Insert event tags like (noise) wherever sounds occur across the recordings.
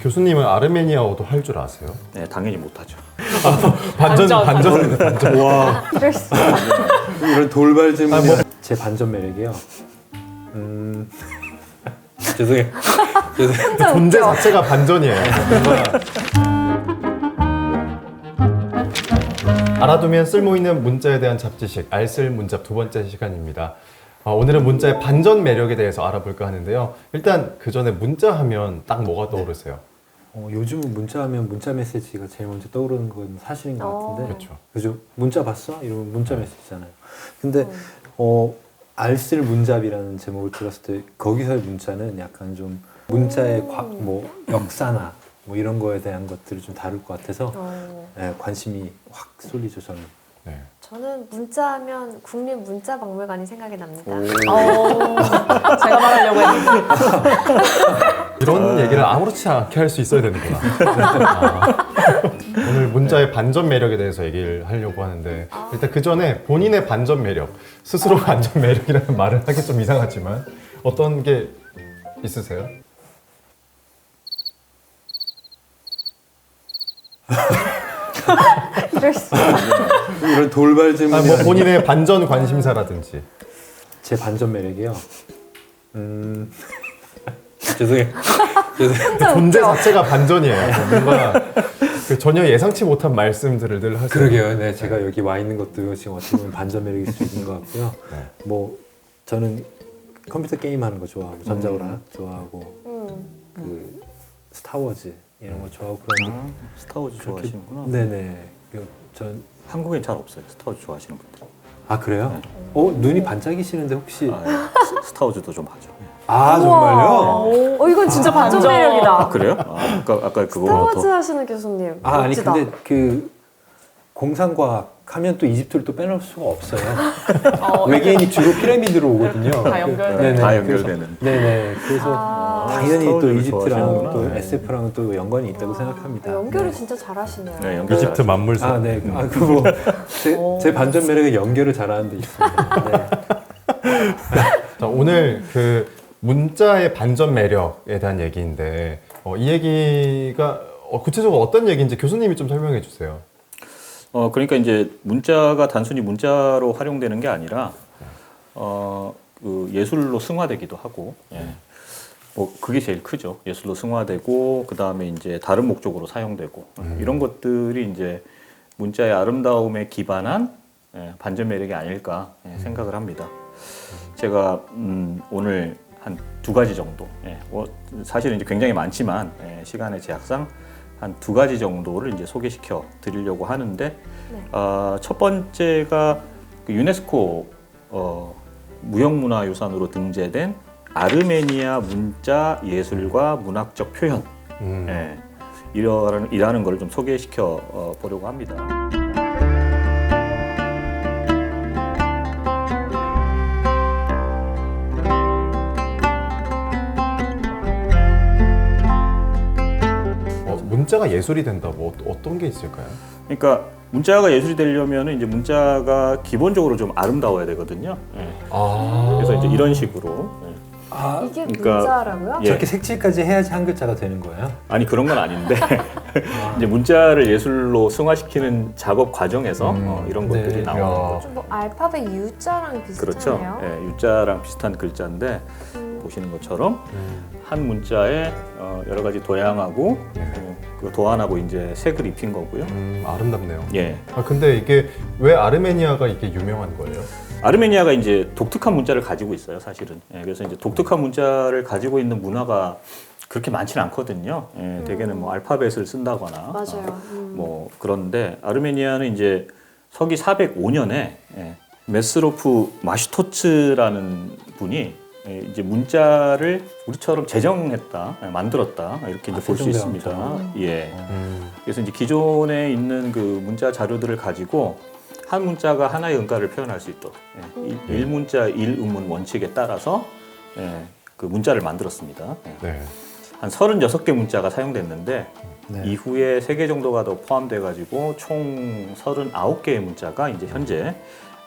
교수님은 아르메니아어도 할 줄 아세요? 네, 당연히 못하죠. 반전 반전, 반전이네 반전. 와 이럴 수 이런 돌발 질문. 아, 뭐- 제 반전 매력이요. 음 (laughs) 죄송해요. 죄송해요. 진짜 존재 웃겨. 자체가 반전이에요. 뭔가 알아두면 쓸모 있는 문자에 대한 잡지식 알쓸 문잡 두 번째 시간입니다. 아, 오늘은 문자의 반전 매력에 대해서 알아볼까 하는데요. 일단 그 전에 문자 하면 딱 뭐가 떠오르세요? 어, 요즘 문자하면 문자 메시지가 제일 먼저 떠오르는 건 사실인 것 어. 같은데. 그렇죠. 그죠? 문자 봤어? 이러면 문자 메시지잖아요. 근데 어 알쓸 문잡이라는 제목을 들었을 때 거기서의 문자는 약간 좀 문자의 과, 뭐 역사나 뭐 이런 거에 대한 것들을 좀 다룰 것 같아서 어, 예, 관심이 확 쏠리죠 저는. 네. 저는 문자하면 국립 문자박물관이 생각이 납니다. 오. 제가 말하려고 했는데. 이런 얘기를 아무렇지 않게 할 수 있어야 되는구나. 아, 오늘 문자의 반전 매력에 대해서 얘기를 하려고 하는데 일단 그 전에 본인의 반전 매력, 스스로 반전 매력이라는 말을 하기 좀 이상하지만 어떤 게 있으세요? (laughs) 이럴 수 이런 돌발 질문. 아, 뭐 본인의 반전 관심사라든지. 제 반전 매력이요. 음 (laughs) 죄송해요. 죄송해요. 진짜 존재. 자체가 반전이에요. 뭔가 그 전혀 예상치 못한 말씀들을 늘 하세요. 그러게요. 네, 제가 여기 와 있는 것도 지금 어떻게 보면 반전 매력일 수 있는 것 같고요. 네. 뭐 저는 컴퓨터 게임 하는 거 좋아하고 전자오락 좋아하고 음. 그 스타워즈 이런 거 좋아하고 그런데 아, 스타워즈 좋아하시는구나. 네네. 그 전, 한국엔 잘 없어요. 스타워즈 좋아하시는 분들. 아 그래요? 네. 어 눈이 반짝이시는데 혹시 아, 예. 스- 스타워즈도 좀 하죠. 예. 아 정말요? 어, 이건 진짜 반전 아, 매력이다. 그래요? 아, 아까 아까 그거 스타워즈 더 하시는 교수님. 아 아니 멋지다. 근데 그 공상과학 하면 또 이집트를 또 빼놓을 수가 없어요. 어, 외계인이 주로 피라미드로 오거든요. 다. 네네, 다 연결되는. 네네. 그래서 아, 당연히 또 스타워즈를 이집트랑 좋아하시는구나. 또 네. SF랑 또 연관이 있다고 생각합니다. 아, 연결을 네. 진짜 잘하시네요. 네, 연결 이집트 만물사. 아, 네. 아, 그 뭐 제, 오. 제 반전 매력은 연결을 잘하는 데 있습니다. 네. (laughs) 자, 오늘 그 문자의 반전 매력에 대한 얘기인데 어, 이 얘기가 어, 구체적으로 어떤 얘기인지 교수님이 좀 설명해 주세요. 어 그러니까 이제 문자가 단순히 문자로 활용되는 게 아니라 어 그 예술로 승화되기도 하고 예. 뭐 그게 제일 크죠 예술로 승화되고 그 다음에 이제 다른 목적으로 사용되고 음. 이런 것들이 이제 문자의 아름다움에 기반한 예, 반전 매력이 아닐까 예, 생각을 합니다. 제가 음, 오늘 한 두 가지 정도 예, 어, 사실은 이제 굉장히 많지만 예, 시간의 제약상 한 두 가지 정도를 이제 소개시켜 드리려고 하는데 네. 아, 첫 번째가 그 유네스코 어, 무형문화유산으로 등재된 아르메니아 문자 예술과 문학적 표현 음. 예, 이라는 이라는 걸좀 소개시켜 어, 보려고 합니다. 어, 문자가 예술이 된다. 뭐 어- 어떤 게 있을까요? 그러니까 문자가 예술이 되려면 이제 문자가 기본적으로 좀 아름다워야 되거든요. 예. 아. 그래서 이제 이런 식으로 예. 아, 이게 그러니까- 문자라고요? 예. 저렇게 색칠까지 해야지 한 글자가 되는 거예요? 아니 그런 건 아닌데 (laughs) (laughs) 이제 문자를 예술로 승화시키는 작업 과정에서 음. 어, 이런 네. 것들이 나오는 야. 거죠. 좀뭐 알파벳 U자랑 그렇죠. 비슷하네요. 예, U자랑 비슷한 글자인데 음, 보시는 것처럼 음. 한 문자에 어, 여러 가지 도양하고 네. 어, 그 도안하고 이제 색을 입힌 거고요. 음, 아름답네요. 예. 아 근데 이게 왜 아르메니아가 이게 유명한 거예요? 아르메니아가 이제 독특한 문자를 가지고 있어요, 사실은. 예, 그래서 이제 독특한 문자를 가지고 있는 문화가 그렇게 많지는 않거든요. 예, 대개는 뭐 알파벳을 쓴다거나 맞아요. 어, 음. 뭐 그런데 아르메니아는 이제 서기 405년에 예, 메스로프 마슈토츠라는 분이 예, 이제 문자를 우리처럼 제정했다, 예, 만들었다 이렇게 이제 아, 볼 수. 있습니다. 예. 음. 그래서 이제 기존에 있는 그 문자 자료들을 가지고 한 문자가 하나의 음가를 표현할 수 있도록 예, 이- 일문자 일 음문 원칙에 따라서 예, 그 문자를 만들었습니다. 예. 네. 한 36개 문자가 사용됐는데 네. 이후에 3개 정도가 더 포함돼 가지고 총 39개의 문자가 이제 현재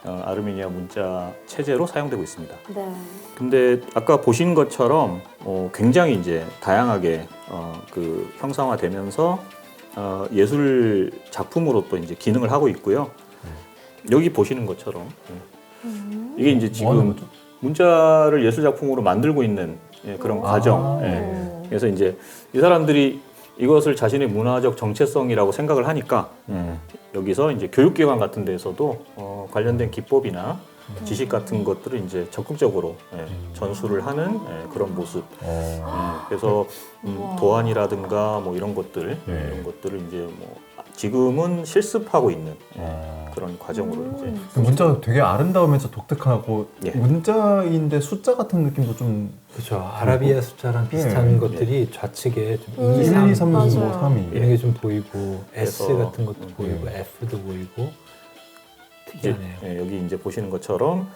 어, 아르메니아 문자 체제로 사용되고 있습니다. 네. 근데 아까 보신 것처럼 어, 굉장히 이제 다양하게 어, 그 형상화되면서 어, 예술 작품으로 또 이제 기능을 하고 있고요. 여기 보시는 것처럼 예. 이게 이제 뭐 지금 거죠? 문자를 예술 작품으로 만들고 있는 예, 그런 아. 과정. 예. 음. 그래서 이제 이 사람들이 이것을 자신의 문화적 정체성이라고 생각을 하니까 예, 여기서 이제 교육기관 같은 데에서도 어, 관련된 기법이나 지식 같은 것들을 이제 적극적으로 예, 전수를 하는 예, 그런 모습. 어. 예, 그래서 음. 도안이라든가 뭐 이런 것들 예. 이런 것들을 이제 뭐 지금은 실습하고 있는 예, 어. 그런 과정으로 이제 음. 그 문자가 되게 아름다우면서 독특하고 예. 문자인데 숫자 같은 느낌도 좀 그렇죠. 아라비아 숫자랑 비슷한 예. 것들이 좌측에 좀 음. 2, 1, 3, 2, 3, 4, 맞아요. 3, 2 이런 게 좀 보이고 S 그래서, 같은 것도 음, 보이고 예. F도 보이고 이제, 특이하네요. 예, 여기 이제 보시는 것처럼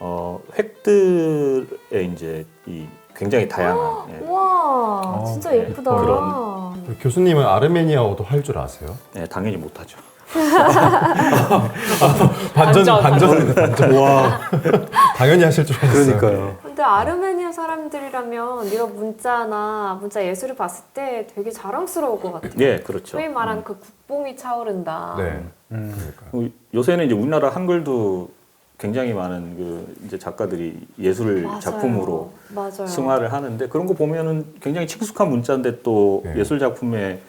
어, 획들의 이제 이 굉장히 다양한 예, 아, 진짜 네. 예쁘다. 그런- 교수님은 아르메니아어도 할 줄 아세요? 예, 당연히 못하죠. (laughs) 반전 반전, 반전 반전. 와 당연히 하실 줄 알았어요. 그러니까요. 근데 아르메니아 사람들이라면 이런 문자나 문자 예술을 봤을 때 되게 자랑스러울 것 같아요. 예, 그렇죠. 소위 말하는 그 국뽕이 차오른다. 네. 음. 그러니까. 어, 요새는 이제 우리나라 한글도 굉장히 많은 그 이제 작가들이 예술 맞아요. 작품으로 맞아요. 승화를 하는데 그런 거 보면은 굉장히 친숙한 문자인데 또 네. 예술 작품의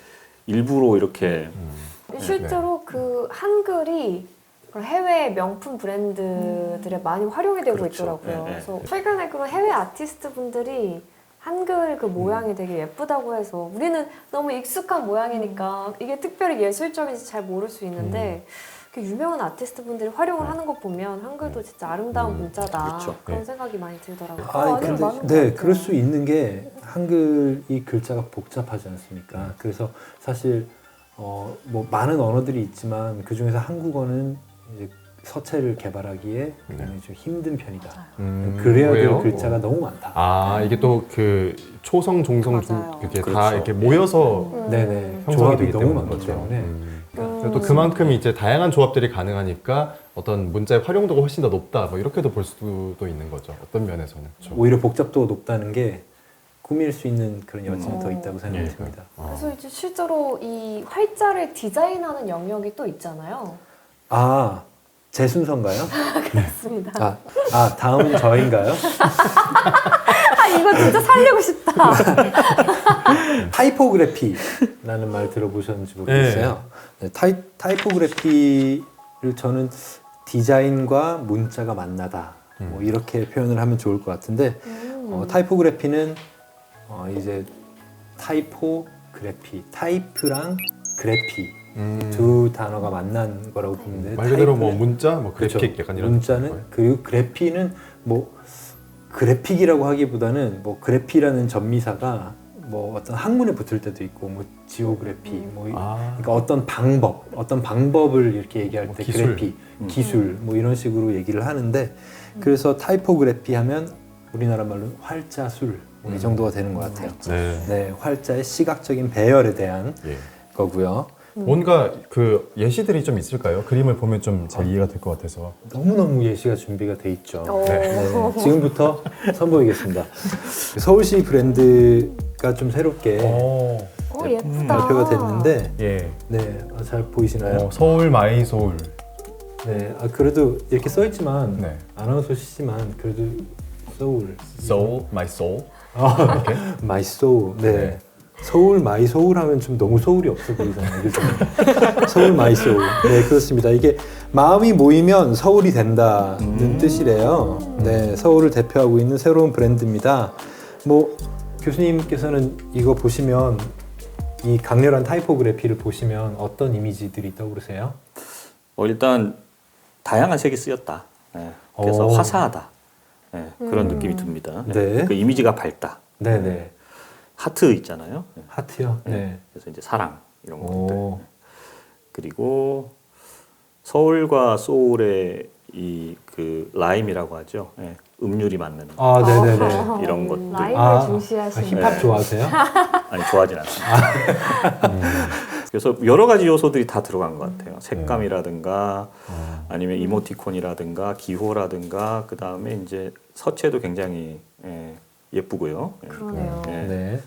일부로 이렇게 음. 실제로 그 한글이 그런 해외 명품 브랜드들에 많이 활용이 되고 그렇죠. 있더라고요. 네, 네. 그래서 최근에 그런 해외 아티스트 분들이 한글 그 모양이 되게 예쁘다고 해서 우리는 너무 익숙한 모양이니까 이게 특별히 예술적인지 잘 모를 수 있는데 그 유명한 아티스트 분들이 활용을 하는 거 보면 한글도 진짜 아름다운 음, 문자다 그렇죠. 그런 네. 생각이 많이 들더라고요. 아, 아니면 근데 것 네, 같아요. 그럴 수 있는 게 한글 이 글자가 복잡하지 않습니까? 그래서 사실 어, 뭐 많은 언어들이 있지만 그 중에서 한국어는 이제 서체를 개발하기에 굉장히 좀 힘든 편이다. 음, 그래야 될 왜요? 글자가 너무 많다. 아 이게 또 그 초성 종성 중 맞아요. 그게 다 그렇죠. 이렇게 모여서 음. 네네. 형성이 조합이 되기 너무 때문에 많기 그렇죠. 때문에 음. 음. 또 그만큼 이제 다양한 조합들이 가능하니까 어떤 문자의 활용도가 훨씬 더 높다 뭐 이렇게도 볼 수도 있는 거죠 어떤 면에서는 그렇죠. 오히려 복잡도가 높다는 게 꾸밀 수 있는 그런 여지는 음. 더 있다고 생각이 예. 듭니다. 그래서 이제 실제로 이 활자를 디자인하는 영역이 또 있잖아요. 아, 제 순서인가요? (laughs) 맞습니다. 아, 아 다음은 저인가요? (laughs) 아 이거 진짜 살리고 싶다. (laughs) 타이포그래피라는 말 들어보셨는지 모르겠어요. 네, 타이, 타이포그래피를 저는 디자인과 문자가 만나다 뭐 이렇게 표현을 하면 좋을 것 같은데 음. 어, 타이포그래피는 어, 이제 타이포그래피 타이프랑 그래피 음. 두 단어가 만난 거라고 보면 돼요. 말 그대로 뭐 문자 뭐 그래픽 그렇죠. 약간 이런 문자는? 그리고 그래피는 뭐 그래픽이라고 하기보다는 뭐 그래피라는 전미사가 뭐 어떤 학문에 붙을 때도 있고 뭐 지오그래피 뭐 이- 아 그러니까 어떤 방법 어떤 방법을 이렇게 얘기할 뭐 때 기술. 그래피 음. 기술 뭐 이런 식으로 얘기를 하는데 그래서 타이포그래피 하면 우리나라 말로 활자술 뭐이 음. 정도가 되는 것 같아요. 네. 네, 활자의 시각적인 배열에 대한 예. 거고요. 뭔가 그 예시들이 좀 있을까요? 그림을 보면 좀 잘 이해가 될 것 같아서. 너무너무 예시가 준비가 돼 있죠. 오. 네, 지금부터 선보이겠습니다. 서울시 브랜드가 좀 새롭게 어. 어 예쁘다. 발표가 됐는데, 예. 네, 아, 잘 보이시나요? 어, 서울 마이 소울. 네, 아, 그래도 이렇게 써 있지만 네. 아나운서 시지만 그래도 소울, 소울 마이 소울. 아, 이렇게. 마이 소울, 네. 네. 서울 마이 소울 하면 좀 너무 소울이 없어 보이잖아요. 그죠? (laughs) 서울 마이 소울. 네, 그렇습니다. 이게 마음이 모이면 서울이 된다는 음. 뜻이래요. 네, 서울을 대표하고 있는 새로운 브랜드입니다. 뭐 교수님께서는 이거 보시면 이 강렬한 타이포그래피를 보시면 어떤 이미지들이 떠오르세요? 어, 일단 다양한 색이 쓰였다. 예, 그래서 오. 화사하다. 예, 그런 음. 느낌이 듭니다. 예, 네. 그 이미지가 밝다. 네, 네. 하트 있잖아요. 예, 하트요. 네. 그래서 이제 사랑 이런 것들. 오. 그리고 서울과 소울의 이 그 라임이라고 하죠. 예, 음률이 맞는 아, 네, 네, 네. 아, (laughs) 이런 것들. 라임을 아, 아, 중시하시는. 힙합 네. 좋아하세요? (laughs) 아니 좋아하진 않습니다. (laughs) 그래서 여러 가지 요소들이 다 들어간 것 같아요. 색감이라든가 아니면 이모티콘이라든가 기호라든가 그 다음에 이제 서체도 굉장히 예, 예쁘고요. 예, 그러네요. 예, 네.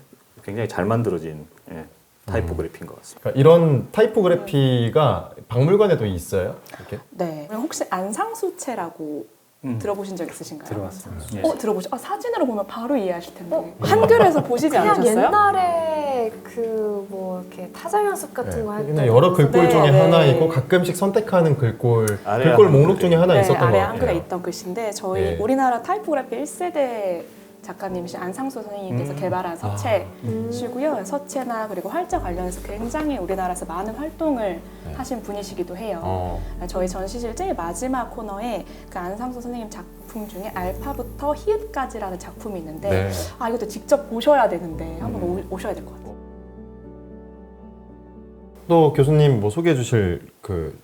굉장히 잘 만들어진 예, 타이포그래피인 것 같습니다. 그러니까 이런 타이포그래피가 박물관에도 있어요. 이렇게. 네. 그럼 혹시 안상수체라고 음. 들어보신 적 있으신가요? 들어봤습니다. 예. 어 들어보죠. 아, 사진으로 보면 바로 이해하실 텐데. 어? 한글에서 보시지 그냥 않으셨어요? 옛날에 그 뭐 이렇게 타자 연습 같은 거할 때. 여러 글꼴 네, 중에 네. 하나이고 가끔씩 선택하는 글꼴 아래에 글꼴 한글이 목록 중에 하나 네, 있었던 것 아래 같아요. 한글에 있던 글씨인데 저희 네. 우리나라 타이포그래피 1세대 작가님이신 안상수 선생님께서 음. 개발한 아. 서체시고요. 서체나 그리고 활자 관련해서 굉장히 우리나라에서 많은 활동을 네. 하신 분이시기도 해요. 어. 저희 전시실 제일 마지막 코너에 그 안상수 선생님 작품 중에 알파부터 히읗까지라는 작품이 있는데 네. 아 이것도 직접 보셔야 되는데 한번 음. 오, 오셔야 될 것 같아요. 또 교수님 뭐 소개해 주실 그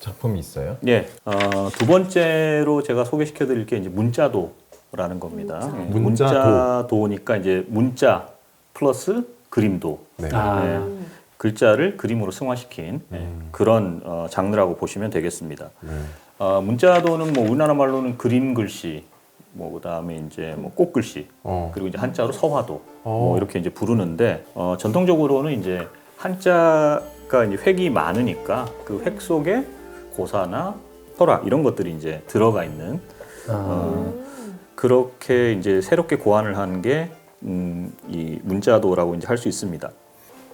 작품이 있어요? 예, 어, 두 번째로 제가 소개시켜 드릴 게 이제 문자도 라는 겁니다. 문자. 예, 문자도. 문자 도 니까 이제 문자 플러스 그림도. 네. 아. 예, 음. 글자를 그림으로 승화시킨 예, 음. 그런 어, 장르라고 보시면 되겠습니다. 네. 어, 문자도는 뭐 우리나라 말로는 그림 글씨, 뭐 그다음에 이제 뭐 꽃글씨, 어. 그리고 이제 한자로 서화도 어. 뭐 이렇게 이제 부르는데 어, 전통적으로는 이제 한자가 이제 획이 많으니까 그 획 속에 고사나 설화 이런 것들이 이제 들어가 있는 아, 어, 그렇게 이제 새롭게 고안을 한 게 음, 이 문자도라고 이제 할 수 있습니다.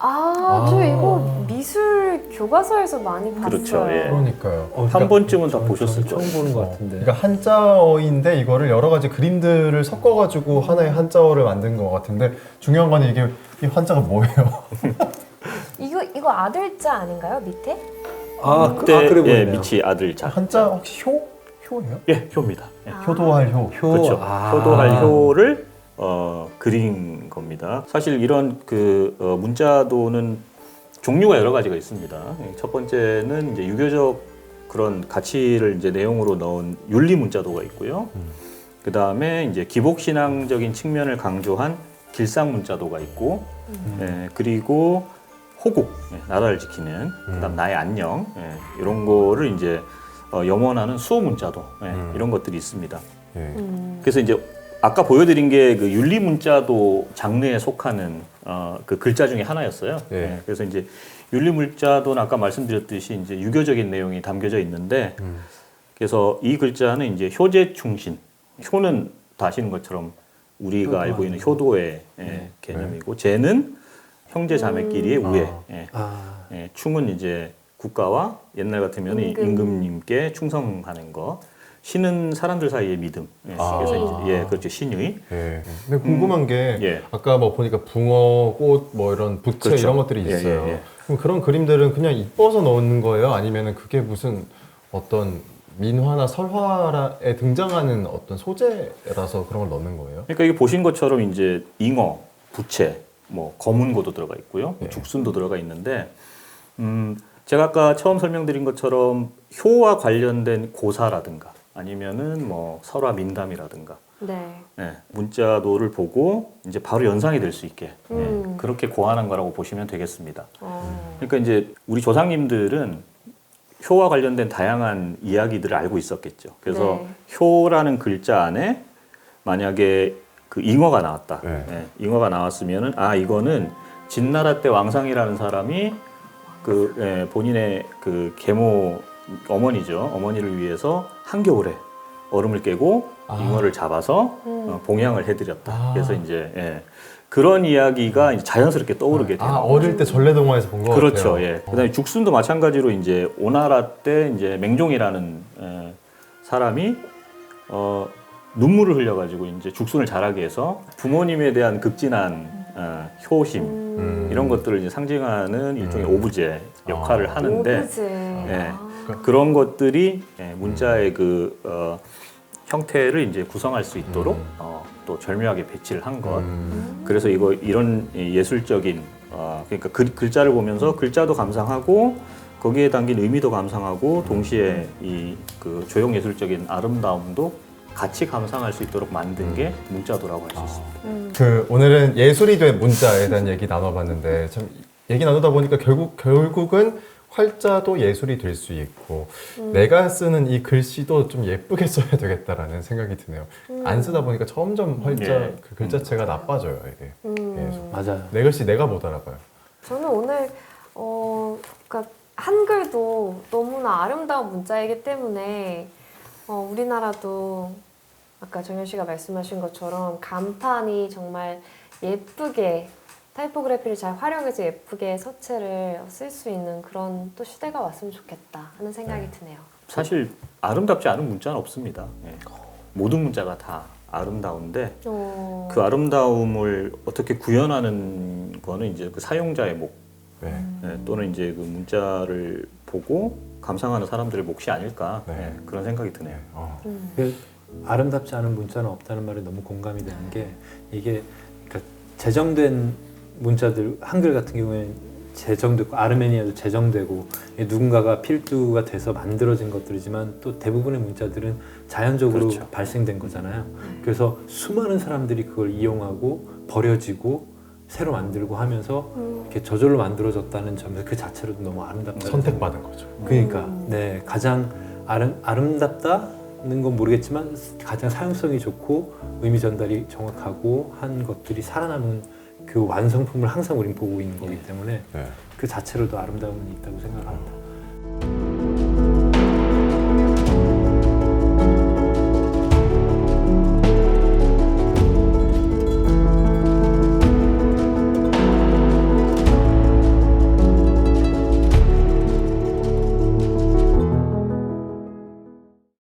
아, 저 아. 이거 미술 교과서에서 많이 봤어요. 그렇죠, 예. 그러니까요. 어, 한 번쯤은 다 저- 보셨을 저 거예요. 처음 보는 것 어, 같은데. 그러니까 한자어인데 이거를 여러 가지 그림들을 섞어가지고 하나의 한자어를 만든 것 같은데 중요한 거는 이게 이 한자가 뭐예요? (laughs) 이거 이거 아들자 아닌가요? 밑에? 아, 그, 그때 아 그래 예, 보이네요. 밑이 아들 자. 한자 혹시 효? 효예요? 예, 효입니다. 예. 아. 효도할 효. 효. 그렇죠. 아. 효도할 효를 어, 그린 겁니다. 사실 이런 그 어, 문자도는 종류가 여러 가지가 있습니다. 예, 첫 번째는 이제 유교적 그런 가치를 이제 내용으로 넣은 윤리 문자도가 있고요. 그 다음에 이제 기복 신앙적인 측면을 강조한 길상 문자도가 있고, 예, 그리고 호국 예, 나라를 지키는 그다음 나의 안녕 예, 이런 거를 이제 어, 염원하는 수호 문자도 예, 음. 이런 것들이 있습니다. 예. 음. 그래서 이제 아까 보여드린 게 그 윤리 문자도 장르에 속하는 어, 그 글자 중에 하나였어요. 예. 예, 그래서 이제 윤리 문자도는 아까 말씀드렸듯이 이제 유교적인 내용이 담겨져 있는데 음. 그래서 이 글자는 이제 효제 충신 효는 다 아시는 것처럼 우리가 알고 있는 효도의 예, 개념이고 제는 형제 자매끼리의 음. 우애 아. 예. 아, 예, 충은 이제 국가와 옛날 같으면 임금. 임금. 님께 충성하는 것. 신은 사람들 사이의 믿음. 예, 아. 그래서 이제 예, 그렇죠. 신의. 예. 근데 궁금한 게 예. 아까 뭐 보니까 붕어, 꽃, 뭐 이런 부채 그렇죠. 이런 것들이 예, 있어요. 예, 예. 그럼 그런 그림들은 그냥 이뻐서 넣는 거예요? 아니면은 그게 무슨 어떤 민화나 설화에 등장하는 어떤 소재라서 그런 걸 넣는 거예요? 그러니까 이게 보신 것처럼 이제 잉어, 부채, 뭐 검은고도 들어가 있고요. 예. 죽순도 들어가 있는데 음, 제가 아까 처음 설명드린 것처럼 효와 관련된 고사라든가 아니면은 뭐 설화 민담이라든가 네. 예, 문자도를 보고 이제 바로 연상이 될 수 있게 예, 음. 그렇게 고안한 거라고 보시면 되겠습니다. 어. 그러니까 이제 우리 조상님들은 효와 관련된 다양한 이야기들을 알고 있었겠죠. 그래서 네. 효라는 글자 안에 만약에 그 잉어가 나왔다. 네. 예, 잉어가 나왔으면은 아 이거는 진나라 때 왕상이라는 사람이 그 예, 본인의 그 계모 어머니죠. 어머니를 위해서 한겨울에 얼음을 깨고 아. 잉어를 잡아서 음. 어, 봉양을 해드렸다. 아. 그래서 이제 예, 그런 이야기가 이제 자연스럽게 떠오르게 돼요. 아, 어릴 때 전래동화에서 본 거 그렇죠. 같아요. 예. 그다음에 죽순도 마찬가지로 이제 오나라 때 이제 맹종이라는 에, 사람이 어, 눈물을 흘려가지고 이제 죽순을 자라게 해서 부모님에 대한 극진한 어, 효심 음. 이런 것들을 이제 상징하는 일종의 음. 오브제 역할을 아. 하는데 오브제. 예. 아. 그런 것들이 예, 문자의 그 어, 형태를 이제 구성할 수 있도록 음. 어, 또 절묘하게 배치를 한 것. 음. 그래서 이거 이런 예술적인 어, 그러니까 글, 글자를 보면서 글자도 감상하고 거기에 담긴 의미도 감상하고 동시에 이 그 조형 예술적인 아름다움도 같이 감상할 수 있도록 만든 게 문자도라고 할 수 있습니다. 음. 그 오늘은 예술이 된 문자에 대한 얘기 나눠봤는데 참 얘기 나누다 보니까 결국 결국은 활자도 예술이 될 수 있고 음. 내가 쓰는 이 글씨도 좀 예쁘게 (laughs) 써야 되겠다라는 생각이 드네요. 음. 안 쓰다 보니까 점점 활자 예. 그 글자체가 나빠져요 이게. 음. 계속. 맞아요. 내 글씨 내가 못 알아봐요. 저는 오늘 어 그러니까 한글도 너무나 아름다운 문자이기 때문에 어, 우리나라도 아까 정현 씨가 말씀하신 것처럼 간판이 정말 예쁘게 타이포그래피를 잘 활용해서 예쁘게 서체를 쓸 수 있는 그런 또 시대가 왔으면 좋겠다 하는 생각이 드네요. 사실 아름답지 않은 문자는 없습니다. 예. 모든 문자가 다 아름다운데 어, 그 아름다움을 어떻게 구현하는 거는 이제 그 사용자의 목 네. 예, 또는 이제 그 문자를 보고 감상하는 사람들의 몫이 아닐까 네. 예, 그런 생각이 드네요. 어. 음. 그 아름답지 않은 문자는 없다는 말에 너무 공감이 되는 게 이게 그러니까 제정된 문자들 한글 같은 경우에는 제정되고 아르메니아도 제정되고 누군가가 필두가 돼서 만들어진 것들이지만 또 대부분의 문자들은 자연적으로 그렇죠. 발생된 거잖아요. 그래서 수많은 사람들이 그걸 이용하고 버려지고 새로 만들고 하면서 음. 이렇게 저절로 만들어졌다는 점에서 그 자체로도 너무 아름답다. 선택받은 거죠. 그러니까 음. 네 가장 아름, 아름답다는 건 모르겠지만 가장 사용성이 좋고 의미 전달이 정확하고 한 것들이 살아남은 그 완성품을 항상 우린 보고 있는 거기 때문에 네. 그 자체로도 아름다움은 있다고 생각합니다.